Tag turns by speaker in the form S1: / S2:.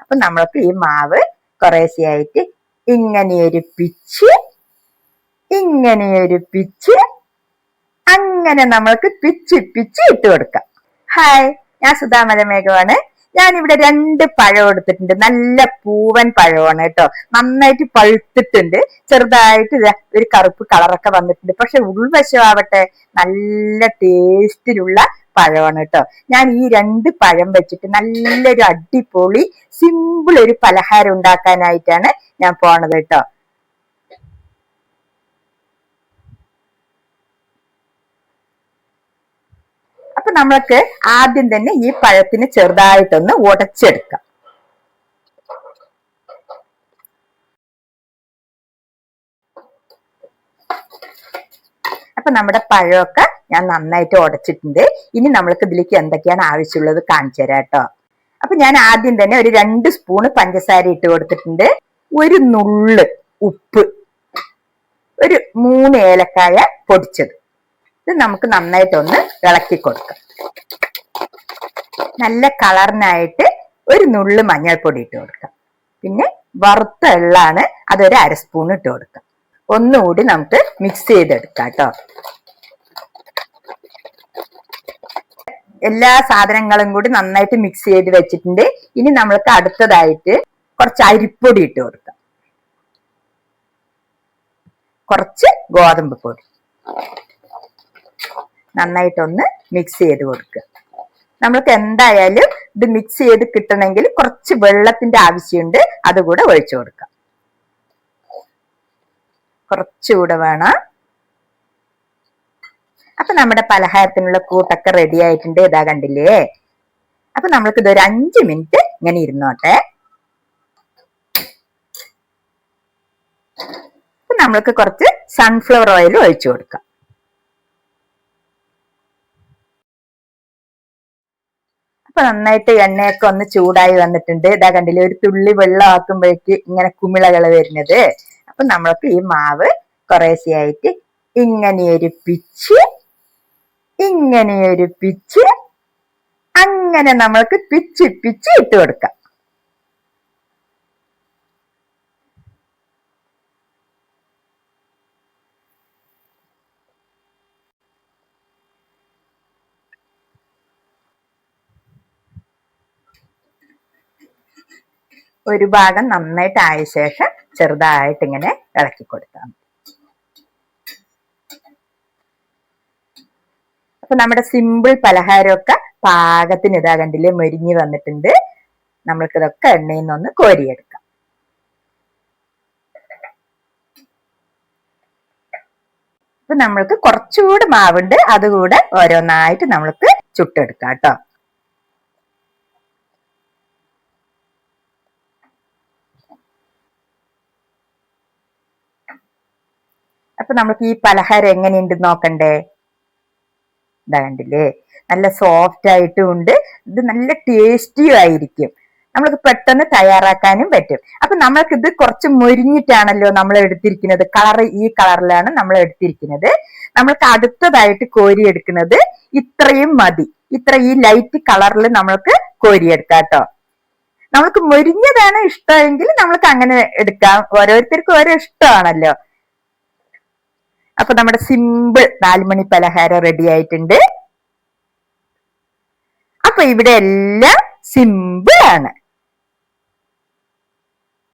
S1: അപ്പൊ നമ്മൾക്ക് ഈ മാവ് കുറേശ്ശെയായിട്ട് ഇങ്ങനെയൊരു പിച്ച് ഇങ്ങനെയൊരു പിച്ച് അങ്ങനെ നമ്മൾക്ക് പിച്ച് പിച്ച് ഇട്ട് കൊടുക്കാം. ഹായ് ഞാൻ സുധാമല മേഘമാണ് ഇവിടെ രണ്ട് പഴം എടുത്തിട്ടുണ്ട്. നല്ല പൂവൻ പഴമാണ് കേട്ടോ. നന്നായിട്ട് പഴുത്തിട്ടുണ്ട്. ചെറുതായിട്ട് ഒരു കറുപ്പ് കളറൊക്കെ വന്നിട്ടുണ്ട്. പക്ഷെ ഉൾവശമാവട്ടെ നല്ല ടേസ്റ്റിലുള്ള പഴമാണ് കേട്ടോ. ഞാൻ ഈ രണ്ട് പഴം വെച്ചിട്ട് നല്ലൊരു അടിപൊളി സിമ്പിൾ ഒരു പലഹാരം ഉണ്ടാക്കാനായിട്ടാണ് ഞാൻ പോണത് കേട്ടോ. അപ്പൊ നമ്മൾക്ക് ആദ്യം തന്നെ ഈ പഴത്തിന് ചെറുതായിട്ടൊന്ന് ഉടച്ചെടുക്കാം. അപ്പൊ നമ്മുടെ പഴമൊക്കെ ഞാൻ നന്നായിട്ട് ഉടച്ചിട്ടുണ്ട്. ഇനി നമ്മൾക്ക് ഇതിലേക്ക് എന്തൊക്കെയാണ് ആവശ്യമുള്ളത് കാണിച്ചു തരാം കേട്ടോ. അപ്പൊ ഞാൻ ആദ്യം തന്നെ ഒരു രണ്ട് സ്പൂണ് പഞ്ചസാര ഇട്ട് കൊടുത്തിട്ടുണ്ട്. ഒരു നുള്ള് ഉപ്പ്. ഒരു മൂന്ന് ഏലക്കായ പൊടിച്ചത്. ഇത് നമുക്ക് നന്നായിട്ടൊന്ന് ഇളക്കി കൊടുക്കാം. നല്ല കളറിനായിട്ട് ഒരു നുള്ള് മഞ്ഞൾപ്പൊടി ഇട്ട് കൊടുക്കാം. പിന്നെ വറുത്ത എള്ളാണ് അതൊരു അര സ്പൂൺ ഇട്ട് കൊടുക്കാം. ഒന്നുകൂടി നമുക്ക് മിക്സ് ചെയ്തെടുക്കാം കേട്ടോ. എല്ലാ സാധനങ്ങളും കൂടി നന്നായിട്ട് മിക്സ് ചെയ്ത് വെച്ചിട്ടുണ്ട്. ഇനി നമ്മൾക്ക് അടുത്തതായിട്ട് കുറച്ച് അരിപ്പൊടി ഇട്ട് കൊടുക്കാം. കുറച്ച് ഗോതമ്പ് പൊടി. നന്നായിട്ടൊന്ന് മിക്സ് ചെയ്ത് കൊടുക്കുക. നമ്മൾക്ക് എന്തായാലും ഇത് മിക്സ് ചെയ്ത് കിട്ടണമെങ്കിൽ കുറച്ച് വെള്ളത്തിന്റെ ആവശ്യമുണ്ട്. അതുകൂടെ ഒഴിച്ചു കൊടുക്കാം. കുറച്ചുകൂടെ വേണം അപ്പൊ നമ്മുടെ പലഹാരത്തിനുള്ള കൂട്ടൊക്കെ റെഡി ആയിട്ടുണ്ട്. ഇതാ കണ്ടില്ലേ? അപ്പൊ നമ്മൾക്ക് ഇത് ഒരു അഞ്ച് മിനിറ്റ് ഇങ്ങനെ ഇരുന്നോട്ടെ. നമ്മൾക്ക് കുറച്ച് സൺഫ്ലവർ ഓയിൽ ഒഴിച്ചു കൊടുക്കാം. അപ്പൊ നന്നായിട്ട് എണ്ണയൊക്കെ ഒന്ന് ചൂടായി വന്നിട്ടുണ്ട്. ഇതാ കണ്ടില്ലേ? ഒരു തുള്ളി വെള്ളം ആക്കുമ്പോഴേക്ക് ഇങ്ങനെ കുമിളകൾ വരുന്നത്. അപ്പൊ നമ്മൾക്ക് ഈ മാവ് കുറേശ്ശെയായിട്ട് ഒരു പിച്ച് ഇങ്ങനെയൊരു പിച്ച് അങ്ങനെ നമ്മൾക്ക് പിച്ച് പിച്ച് ഇട്ട് കൊടുക്കാം. ഒരു ഭാഗം നന്നായിട്ട് ആയ ശേഷം ചെറുതായിട്ട് ഇങ്ങനെ ഇളക്കി കൊടുത്താൽ മതി. അപ്പൊ നമ്മുടെ സിമ്പിൾ പലഹാരമൊക്കെ പാകത്തിന് ഇതാ കണ്ടില്ലേ മെരിഞ്ഞു വന്നിട്ടുണ്ട്. നമ്മൾക്കിതൊക്കെ എണ്ണയിൽ നിന്നൊന്ന് കോരിയെടുക്കാം. അപ്പൊ നമ്മൾക്ക് കുറച്ചുകൂടി മാവുണ്ട്. അതുകൂടെ ഓരോന്നായിട്ട് നമ്മൾക്ക് ചുട്ടെടുക്കാം കേട്ടോ. അപ്പൊ നമുക്ക് ഈ പലഹാരം എങ്ങനെയുണ്ട് നോക്കണ്ടേ? ഇതാ നല്ല സോഫ്റ്റ് ആയിട്ടും ഉണ്ട് ഇത് നല്ല ടേസ്റ്റിയും ആയിരിക്കും. നമ്മൾക്ക് പെട്ടെന്ന് തയ്യാറാക്കാനും പറ്റും. അപ്പൊ ഇത് കുറച്ച് മുരിഞ്ഞിട്ടാണല്ലോ നമ്മൾ എടുത്തിരിക്കുന്നത്. കളർ ഈ കളറിലാണ് നമ്മൾ എടുത്തിരിക്കുന്നത്. നമ്മൾക്ക് അടുത്തതായിട്ട് കോരിയെടുക്കുന്നത് ഇത്രയും മതി. ഇത്ര ഈ ലൈറ്റ് കളറിൽ നമ്മൾക്ക് കോരിയെടുക്കാം കേട്ടോ. നമ്മൾക്ക് മുരിഞ്ഞതാണ് ഇഷ്ടമെങ്കിൽ നമ്മൾക്ക് അങ്ങനെ എടുക്കാം. ഓരോരുത്തർക്കും ഓരോ ഇഷ്ടമാണല്ലോ. അപ്പൊ നമ്മുടെ സിമ്പിൾ നാലുമണി പലഹാരം റെഡി ആയിട്ടുണ്ട്. അപ്പൊ ഇവിടെ എല്ലാം സിമ്പിൾ ആണ്.